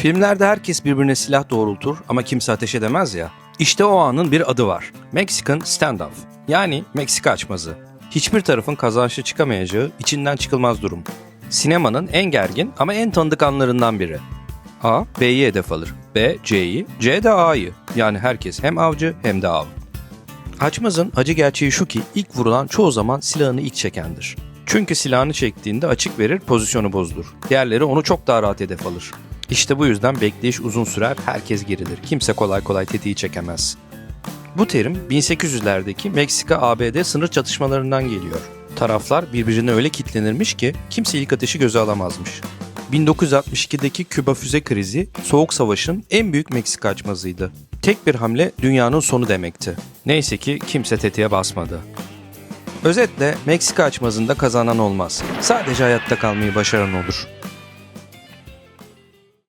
Filmlerde herkes birbirine silah doğrultur ama kimse ateş edemez ya. İşte o anın bir adı var. Mexican standoff. Yani Meksika açmazı. Hiçbir tarafın kazançlı çıkamayacağı içinden çıkılmaz durum. Sinemanın en gergin ama en tanıdık anlarından biri. A, B'yi hedef alır. B, C'yi, C de A'yı. Yani herkes hem avcı hem de av. Açmazın acı gerçeği şu ki ilk vurulan çoğu zaman silahını ilk çekendir. Çünkü silahını çektiğinde açık verir, pozisyonu bozdur. Diğerleri onu çok daha rahat hedef alır. İşte bu yüzden bekleyiş uzun sürer, herkes gerilir. Kimse kolay kolay tetiği çekemez. Bu terim 1800'lerdeki Meksika-ABD sınır çatışmalarından geliyor. Taraflar birbirine öyle kitlenirmiş ki kimse ilk ateşi göze alamazmış. 1962'deki Küba füze krizi Soğuk Savaş'ın en büyük Meksika açmazıydı. Tek bir hamle dünyanın sonu demekti. Neyse ki kimse tetiğe basmadı. Özetle Meksika açmazında kazanan olmaz. Sadece hayatta kalmayı başaran olur.